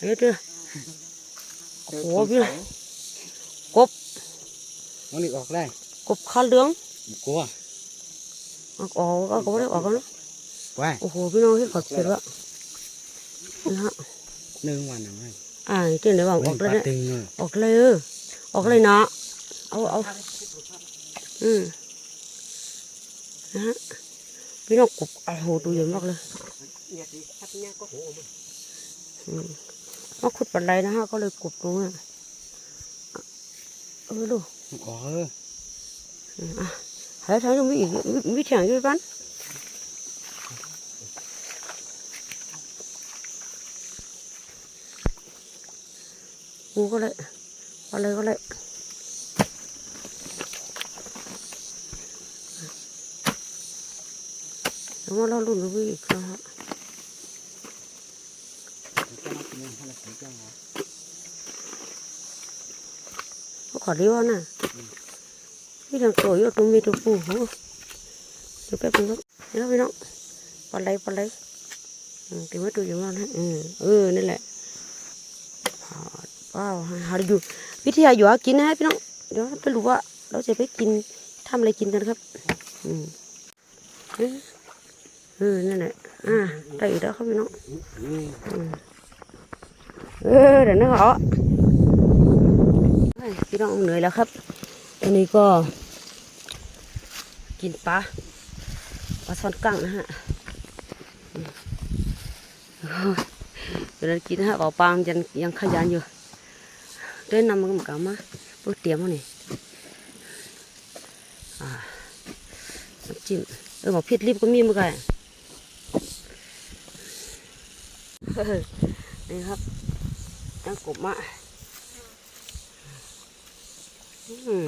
เฮ้ยเด้อโอ้โหพี่กบมันนี่ออกได้ กบขาเหลืองกลัวออกออกก็ก็ไม่ได้ออกกันนะไว้โอ้โหพี่น้องที่ขอเขียนว่านะฮะหนึ่งวันนะไว้อ่าที่ไหนว่าออกปเลยลาเนี่ยตึงเลยออกเลยเออออกเลยนะเอาเอาอืมนะฮะพี่น้องกบโอ้โหตัวใหญ่มากเลยอื มมาขุดปันไดนะฮะก็เลยกบตรงนี้เออดูออกเอออะหายทางยังมีอีกมีมีแถงอยู่บ้านกูก็เลยอะไรก็เลยแล้วมาเราลุ้นดูอีกนะฮะ เขาขอดีว่าน่ะพี่ทางตัวอยู่ตรงมีตัวปูโหเดี๋ยวแป๊บนึงครับเดี๋ยวพี่น้องปลาไหลปลาไหลเก็บไว้ตัวอย่างนั้นนะอืมเออนี่แหละว้าวหาดูวิทยาอยู่หากินนะพี่น้องเดี๋ยวไปรู้ว่าเราจะไปกินทำอะไรกินกันครับ อืมเออเออนั่นแหละอ่าได้อีกแล้วครับพี่น้องอืม เออเดี๋ยวนะเหรอเฮ้ยพี่น้องเหนื่อยแล้วครับตอนนี้ก็ กินปลาปลาช่อนกั้งนะฮะอืมเดี๋ยวเรากินนะฮะเป่าปางยังยังขยันอยู่เดินนำมันก็มาเพื่อเตรียมมานี่อ่าน้ำจิ้มเออหมอพิษรีบก็มีเมื่อไงเฮ้ยนี่ครับ ยังกบมาอืม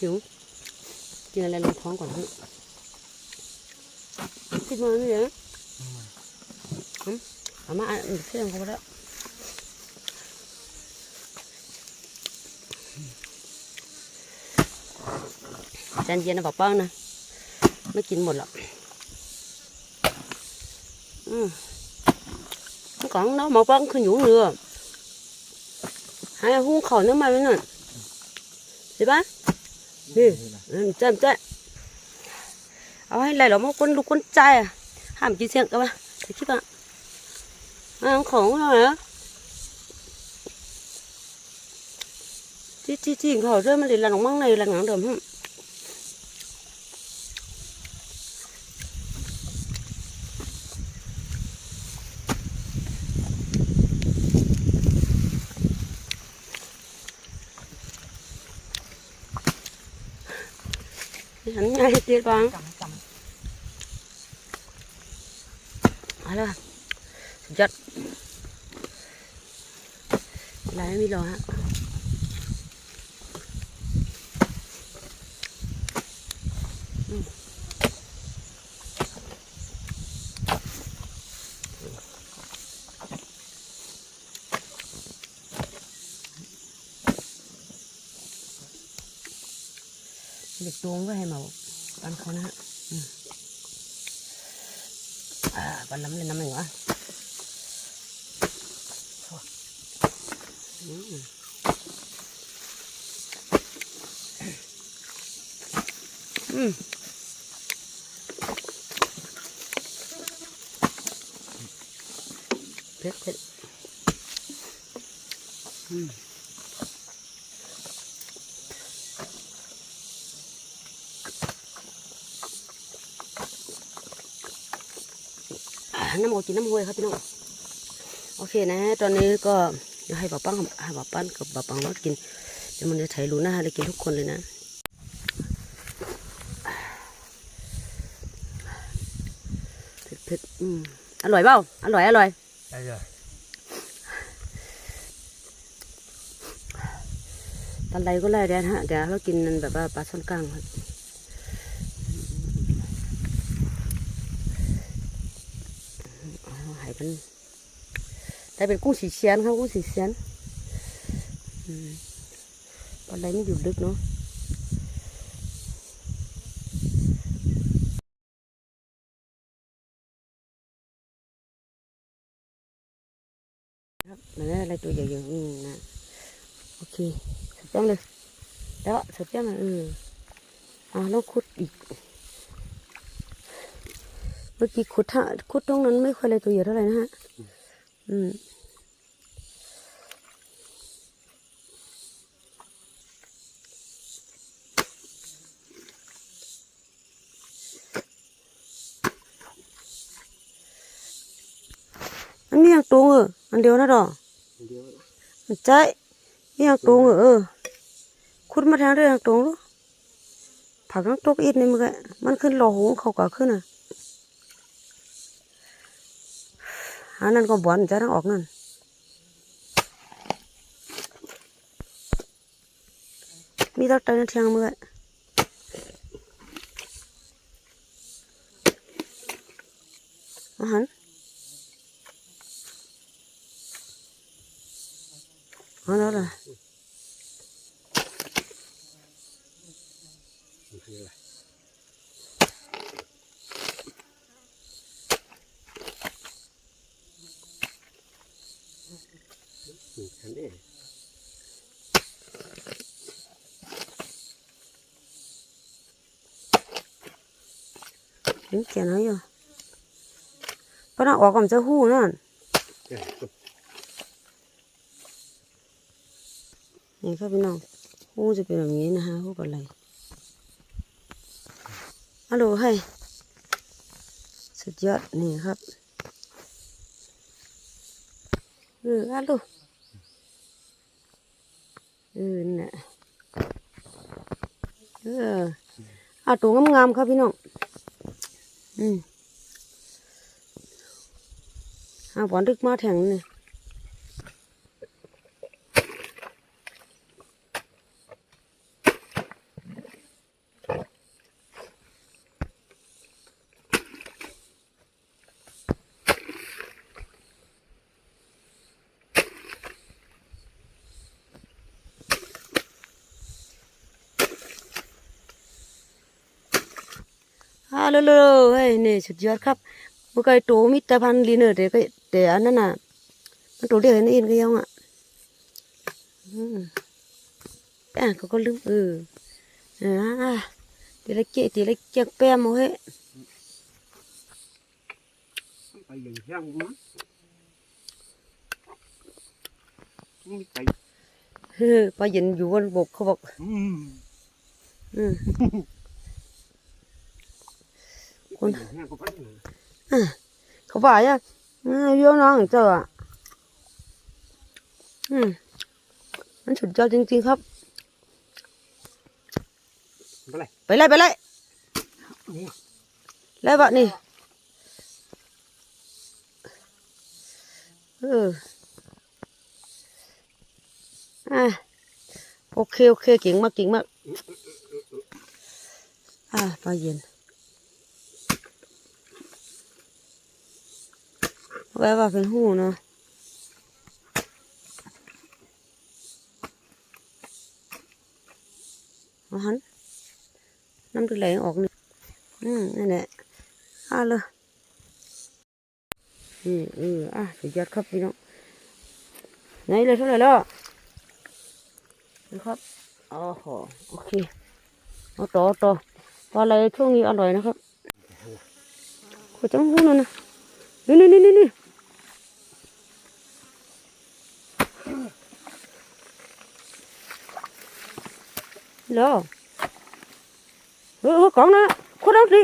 หิวกินอะไรลงท้องก่อนเถอะคิดมาไม่เยอะอืมเอามาอ่านเพื่อนเขาแล้วใจเย็นนะบอกป้านะ ไม่กินหมดหรอก อืม còn nó một băng không nhủ nữa hai hung khẩu nước mà bên này đi bác นี่เจ้าเจ้าเอาให้ไรหรอมาคนลูกคนใจอะห้ามกินเสียงกัน ไอาของหน่อยนะจีจีจีเขาเริ่มมันเลยหลังมั่งในหลังหลังเดิมฮึหันง่ายเตี้ยบ้างอะไรสุดยอดอะไรไม่รอฮะ เด็กตัวก็ให้มาปันเขานะฮะปันน้ำเลยน้ำหนึ่งวะอืมอืมเผ็ดเผ็ดอืม น้ำโมกินน้ำห้วยครับพี่น้องโอเคนะ ตอนนี้ก็เดี๋ยวให้ป้าปั้งให้ป้าปั้นกับป้าปังมากินเดี๋ยวมันจะถ่ายรูหน้าเลยกินทุกคนเลยนะเผ็ดเผ็ดอืมอร่อยเปล่าอร่อยอร่อยได้เลยตอนใดก็ไล่แดนฮะเดี๋ยวเรากินแบบว่าปลาช่อนกลางครับ อันแต่เป็นกุ้งสีเชียนครับกุ้งสีเชียนตอนไรไม่อยู่ลึกเนาะมันไดอะไรตัวใหญ่ๆนี่นะโอเคสุดยอดเลยแล้วสุดยอดเลยอืออ๋อต้องขุดอีก มื่อกี้ขุดท่าขุดตรงนั้นไม่ค่อยเลยตัวใหญ่เท่าไหร่นะฮะ อืมอันนี้ยังตรงเอออันเดียวนะดอกเดียวใจนี่ยังตรงเออขุดมาทางเรื่องตรงลูกผักน้ำตกอีกนี่มันก็มันขึ้นรอหงเขาก็ขึ้นอะ อันนั้นก็บอนจะต้องออกนั่นมีตักใจนเทียงมืออาหารเอาแล้วล่ะ มันคืออะไรนี่ฉันเอง นี่เขียนไว้อยู่เพราะน่ะออกก่อนจะหู้นั่นนี่ครับพี่น้องหู้จะเป็นแบบนี้นะฮะหู้กับอะไรฮัลโหลให้สุดยอดนี่ครับเออฮัลโหลเออน่ะเออเอาตัวงามๆครับพี่น้อง อืมเอาบอลดึกมาแถงนี่าเร็วๆเฮ้ยนี่สุดยอดครับเมื่อกี้ตัวมิตรพันธุ์ลีเนอร์แต่ก็แต่อันนั้นน่ะมันตัวเดียวนี่เองก็ยังอะอืมอะเขาก็ลืมเอออ่าตีละเกะตีละเกียกแป้มเอาเฮ้ยไปอย่างเที่ยงมั้งนี่ไปเฮ้ยพอเย็นอยู่บนบกเขาบอก อืมอืม ไปอย่างเที่ยงก็ไปเลยอะเขาบอกอะอ่าเยอะน้องเจ้าอะอืมมันสุดยอดจริง ๆ ครับ ไปเลยไปเลยไปเลยนี่เลยบะนี่เอออะโอเค โอเค เก่งมากเก่งมาก อะปลาเย็น ไว้ว่าเป็นหูเนาะอาหันน้ำตึกไหลออกนี่อืมนั่นแหละอะเลยอืมเอออะสุดยอดครับพี่น้องไหนเลยเท่าไหร่แล้วนะครับอ๋อโหโอเคเอาต่อต่อปลาอะไรช่วงนี้อร่อยนะครับขอจังหูหน่อยนะนี่นี่นี่นี่ นี่แล้วเออเออกล่องนะคนดังสิ